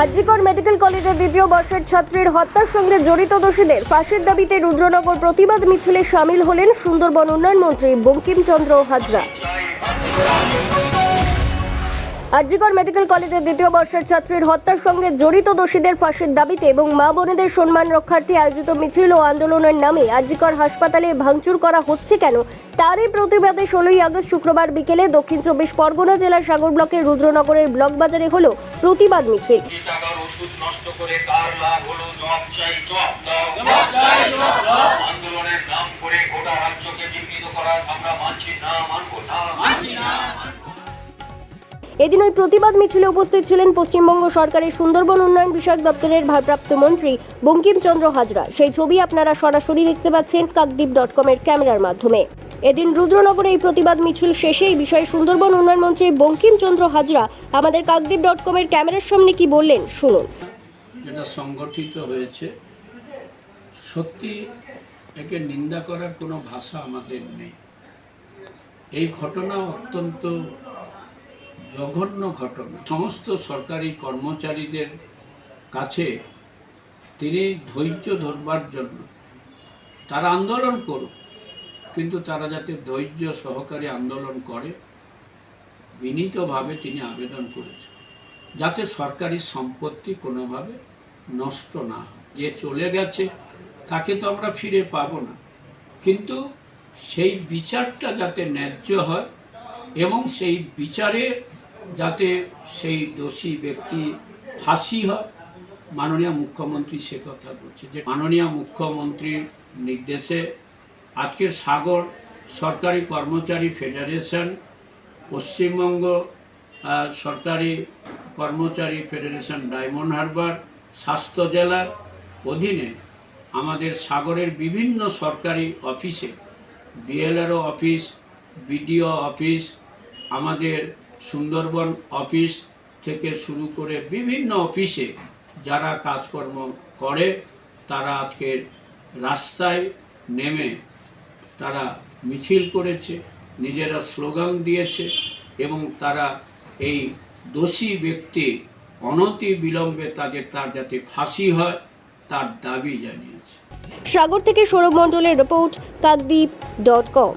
RG Kar medical কলেজের দ্বিতীয় বর্ষের ছাত্রীর হত্যার সঙ্গে জড়িত দোষীদের ফাঁসির দাবিতে রুদ্রনগর প্রতিবাদ মিছিলে সামিল হলেন সুন্দরবন উন্নয়ন মন্ত্রী বঙ্কিমচন্দ্র হাজরা। আরজিকর মেডিকেল কলেজের দ্বিতীয় বর্ষের ছাত্রীর হত্যার সঙ্গে জড়িত দোষীদের ফাঁসির দাবিতে এবং মা বোনেদের সম্মান রক্ষার্থে আয়োজিত মিছিল ও আন্দোলনের নামে আরজিকর হাসপাতালে ভাঙচুর করা হচ্ছে কেন? তারই প্রতিবাদে ষোলোই আগস্ট শুক্রবার বিকেলে দক্ষিণ চব্বিশ পরগনা জেলার সাগর ব্লকের রুদ্রনগরের ব্লক বাজারে হলো প্রতিবাদ মিছিল। টাকার ওষুধ নষ্ট করে কার লাভ হলো জব চাই জব দাও আন্দোলনের নাম করে গোটা রাজ্যকে বিকৃত করার আমরা মানছি না মানবো না। মানছি না এদিন ওই প্রতিবাদ মিছিলে উপস্থিত ছিলেন পশ্চিমবঙ্গ সরকারের সুন্দরবন উন্নয়ন বিষয়ক দপ্তরের ভারপ্রাপ্ত মন্ত্রী বঙ্কিমচন্দ্র হাজরা। সেই ছবি আপনারা সরাসরি দেখতে পাচ্ছেন কাকদ্বীপ ডট কমের ক্যামেরার মাধ্যমে। এদিন রুদ্রনগরে এই প্রতিবাদ মিছিল শেষে এই বিষয়ে সুন্দরবন উন্নয়ন মন্ত্রী বঙ্কিমচন্দ্র হাজরা আমাদের কাকদ্বীপ ডট কমের ক্যামেরার সামনে কি বললেন, শুনুন। যেটা সংগঠিত হয়েছে, সত্যি একে নিন্দা করার কোনো ভাষা আমাদের নেই। এই ঘটনা অত্যন্ত জঘন্য ঘটনা। সমস্ত সরকারি কর্মচারীদের কাছে তিনি ধৈর্য ধরবার জন্য তারা আন্দোলন করুক, কিন্তু তারা যাতে ধৈর্য সহকারে আন্দোলন করে, বিনীতভাবে তিনি আবেদন করেছেন, যাতে সরকারি সম্পত্তি কোনোভাবে নষ্ট না হয়। যে চলে গেছে, তাকে তো আমরা ফিরে পাবো না। কিন্তু সেই বিচারটা যাতে ন্যায্য হয় এবং সেই বিচারে যাতে সেই দোষী ব্যক্তি ফাঁসি হয়। মাননীয় মুখ্যমন্ত্রী সে কথা বলছে যে, মাননীয় মুখ্যমন্ত্রীর নির্দেশে আজকের সাগর সরকারি কর্মচারী ফেডারেশন, পশ্চিমবঙ্গ সরকারি কর্মচারী ফেডারেশন ডায়মন্ড হারবার, স্বাস্থ্য জেলার অধীনে আমাদের সাগরের বিভিন্ন সরকারি অফিসে, বিএলআরও অফিস, বিডিও অফিস, আমাদের সুন্দরবন অফিস থেকে শুরু করে বিভিন্ন অফিসে যারা কাজকর্ম করে, তারা আজকের রাস্তায় নেমে তারা মিছিল করেছে, নিজেরা স্লোগান দিয়েছে এবং তারা এই দোষী ব্যক্তি অনতি বিলম্বে তাদের, তার যাতে ফাঁসি হয়, তার দাবি জানিয়েছে। সাগর থেকে সৌরভ মণ্ডলের report, Kakdwip dot com.